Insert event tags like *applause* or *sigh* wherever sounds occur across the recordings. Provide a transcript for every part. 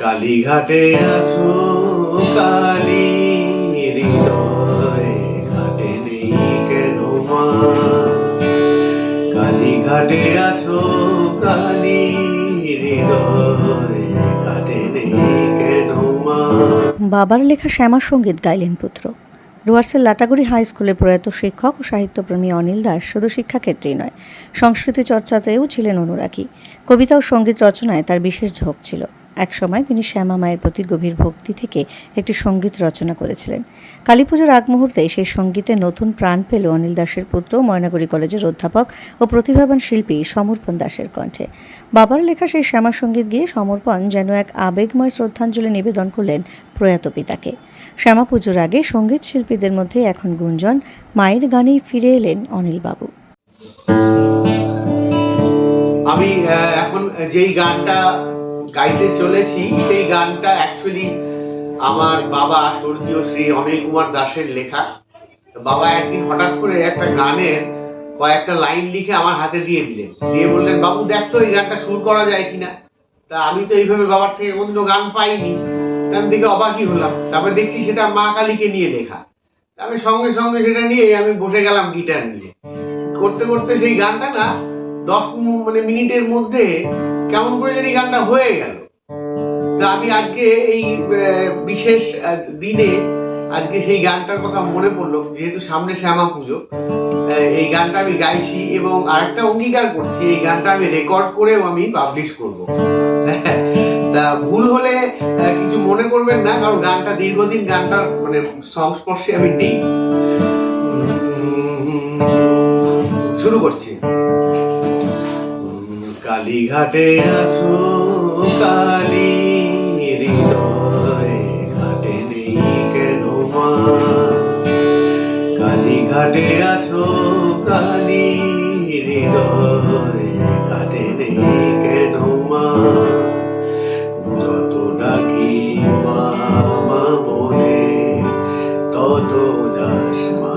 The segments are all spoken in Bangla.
কালীঘাটে আছো, কালী হৃদয়, ঘাটে নেই কেন কালীঘাটে আছো, কালী হৃদয়, ঘাটে নেই কেন বাবার লেখা শ্যামা সংগীত গাইলেন পুত্র। ডুয়ার্সের লাটাগুড়ি হাই স্কুলের প্রয়াত শিক্ষক ও সাহিত্যপ্রেমী অনিল দাস শুধু শিক্ষাক্ষেত্রেই নয়, সংস্কৃতি চর্চাতেও ছিলেন অনুরাগী। কবিতা ও সংগীত রচনায় তার বিশেষ ঝোঁক ছিল। একসময় তিনি শ্যামা মায়ের প্রতি গভীর ভক্তি থেকে একটি সংগীত রচনা করেছিলেন। কালীপুজোর আগ মুহূর্তে সেই সঙ্গীতে নতুন প্রাণ পেল অনিল দাসের পুত্র, ময়নাগুড়ি কলেজের অধ্যাপক ও প্রতিভাবান শিল্পী সমর্পণ দাসের কণ্ঠে। বাবার লেখা সেই শ্যামা সংগীত গিয়ে সমর্পণ যেন এক আবেগময় শ্রদ্ধাঞ্জলি নিবেদন করলেন প্রয়াত পিতাকে। শ্যামা পুজোর আগে সংগীত শিল্পীদের মধ্যে এখন গুঞ্জন, মায়ের গানেই ফিরে এলেন অনিল বাবু। আমি এখন যেই গানটা গাইতে চলেছি, সেই গানটা অ্যাকচুয়ালি আমার বাবা স্বর্গীয় শ্রী অনিল কুমার দাসের লেখা। বাবা একদিন হঠাৎ করে একটা গানের কয়েকটা লাইন লিখে আমার হাতে দিয়ে দিলেন। দিয়ে বললেন, বাবু, দেখ তো এই গানটা সুর করা যায় কিনা? তা আমি তো এইভাবে বাবার থেকে অন্য গান পাইনি। তা আমি দেখে অবাকই হলাম। তারপর দেখছি সেটা মা কালীকে নিয়ে লেখা। আমি সঙ্গে সঙ্গে সেটা নিয়ে আমি বসে গেলাম গিটার নিয়ে। করতে করতে সেই গানটা না দশ মানে মিনিটের মধ্যে কেমন করে জানি গানটা হয়ে গেল। তা আমি আজকে এই বিশেষ দিনে আজকে সেই গানটার কথা মনে পড়ল, যেহেতু সামনে শ্যামা পুজো। এই গানটা আমি গাইছি এবং আরেকটা অঙ্গীকার করছি, এই গানটা আমি রেকর্ড করেও আমি পাবলিশ করব। *laughs* তা ভুল হলে কিছু মনে করবেন না, কারণ গানটা দীর্ঘদিন গানটার মানে সংস্পর্শে আমি নেই। শুরু করছি। কালীঘাটে আছো, কালী হৃদয় ঘাটে নেই কেন মা? কালীঘাটে আছো, কালী হৃদয় ঘাটে নেই কেন মা? যত ডাকি মা মা বলে তত দাস মাতুরে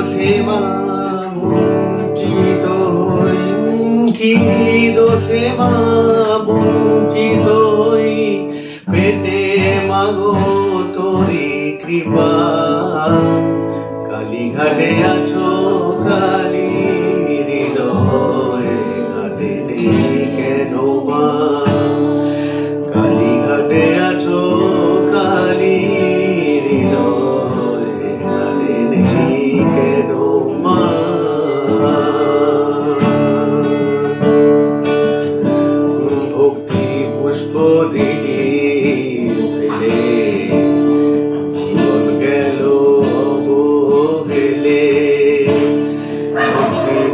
মা বঞ্চিত হই কি দোষে মা বঞ্চিত হই পেতে মাগো তোরি কৃপা। কালীঘাটে আছো, কালী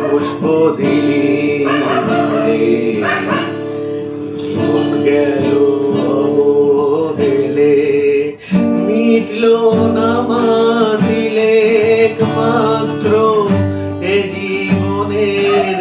পুষ্প দিলি গেল গেলে মিটল নামা দিলে মাত্র এ জীবনের